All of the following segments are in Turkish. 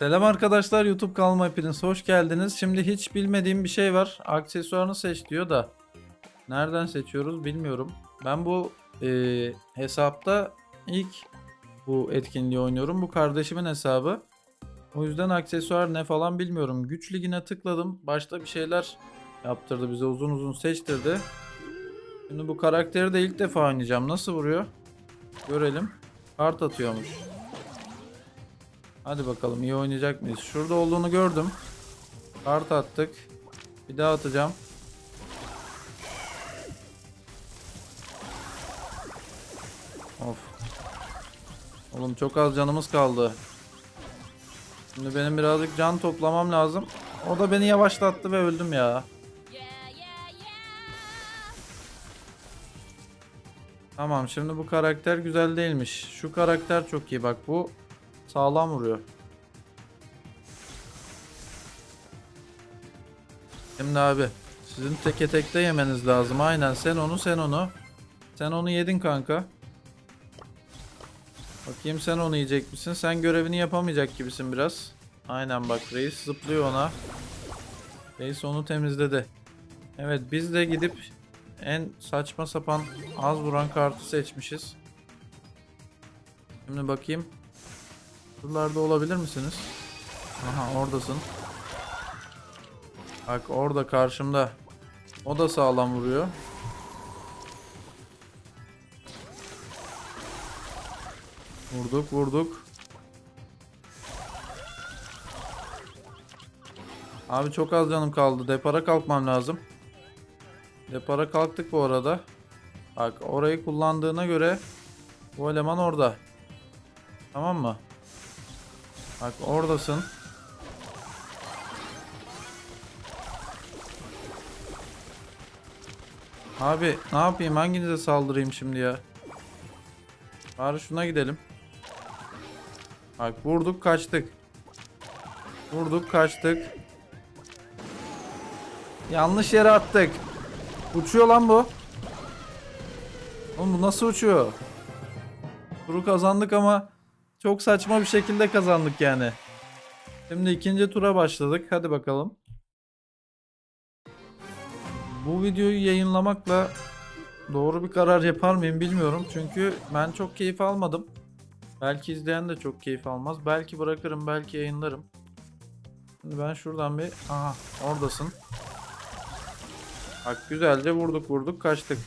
Selam arkadaşlar YouTube kanalıma hepiniz hoş geldiniz. Şimdi hiç bilmediğim bir şey var. Aksesuarını seç diyor da. Nereden seçiyoruz bilmiyorum. Ben bu e, hesapta ilk bu etkinliği oynuyorum. Bu kardeşimin hesabı. O yüzden aksesuar ne falan bilmiyorum. Güç ligine tıkladım. Başta bir şeyler yaptırdı bize uzun uzun seçtirdi. Şimdi bu karakteri de ilk defa oynayacağım. Nasıl vuruyor? Görelim. Kart atıyormuş. Hadi bakalım iyi oynayacak mıyız? Şurada olduğunu gördüm. Kart attık. Bir daha atacağım. Of. Oğlum çok az canımız kaldı. Şimdi benim birazcık can toplamam lazım. O da beni yavaşlattı ve öldüm ya. Tamam şimdi bu karakter güzel değilmiş. Şu karakter çok iyi bak bu sağlam vuruyor. Şimdi abi sizin teke tekte yemeniz lazım. Aynen sen onu sen onu. Sen onu yedin kanka. Bakayım sen onu yiyecek misin? Sen görevini yapamayacak gibisin biraz. Aynen bak reis zıplıyor ona. Reis onu temizledi. Evet biz de gidip en saçma sapan az vuran kartı seçmişiz. Şimdi bakayım. Buralarda olabilir misiniz? Aha oradasın. Bak orada karşımda. O da sağlam vuruyor. Vurduk vurduk. Abi çok az canım kaldı. Depara kalkmam lazım. Depara kalktık bu arada. Bak orayı kullandığına göre bu eleman orada. Tamam mı? Bak oradasın. Abi ne yapayım hanginize saldırayım şimdi ya? Bari şuna gidelim. Bak vurduk kaçtık. Vurduk kaçtık. Yanlış yere attık. Uçuyor lan bu. Oğlum bu nasıl uçuyor? Turu kazandık ama çok saçma bir şekilde kazandık yani. Şimdi ikinci tura başladık. Hadi bakalım. Bu videoyu yayınlamakla doğru bir karar yapar mıyım bilmiyorum. Çünkü ben çok keyif almadım. Belki izleyen de çok keyif almaz. Belki bırakırım, belki yayınlarım. Şimdi ben şuradan bir... Aha oradasın. Bak güzelce vurduk vurduk kaçtık.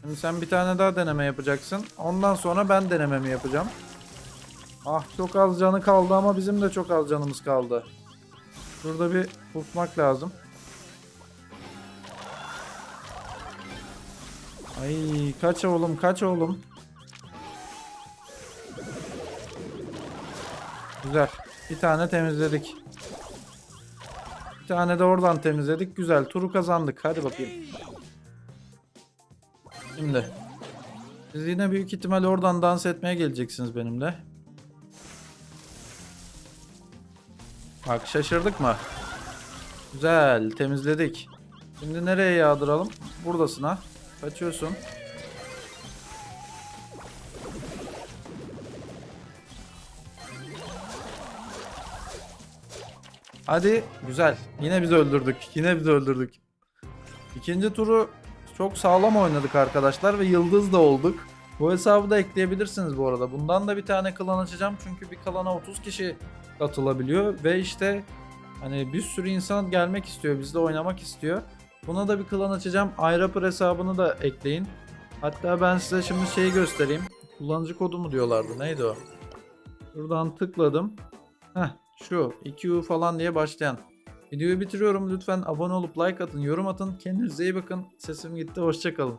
Şimdi sen bir tane daha deneme yapacaksın. Ondan sonra ben denememi yapacağım. Ah çok az canı kaldı ama bizim de çok az canımız kaldı. Şurada bir tutmak lazım. Ay kaç oğlum kaç oğlum. Güzel. Bir tane temizledik. Bir tane de oradan temizledik. Güzel. Turu kazandık. Hadi bakayım. Şimdi. Siz yine büyük ihtimal oradan dans etmeye geleceksiniz benimle. Bak şaşırdık mı? Güzel. Temizledik. Şimdi nereye yağdıralım? Buradasın ha. Kaçıyorsun. Hadi güzel. Yine biz öldürdük. Yine biz öldürdük. İkinci turu çok sağlam oynadık arkadaşlar ve yıldız da olduk. Bu hesabı da ekleyebilirsiniz bu arada. Bundan da bir tane klan açacağım çünkü bir klana 30 kişi katılabiliyor ve işte hani bir sürü insan gelmek istiyor, bizde oynamak istiyor. Buna da bir klan açacağım. iRapper hesabını da ekleyin. Hatta ben size şimdi şeyi göstereyim. Kullanıcı kodu mu diyorlardı? Neydi o? Şuradan tıkladım. Heh şu 2U falan diye başlayan. Videoyu bitiriyorum. Lütfen abone olup like atın, yorum atın. Kendinize iyi bakın. Sesim gitti. Hoşçakalın.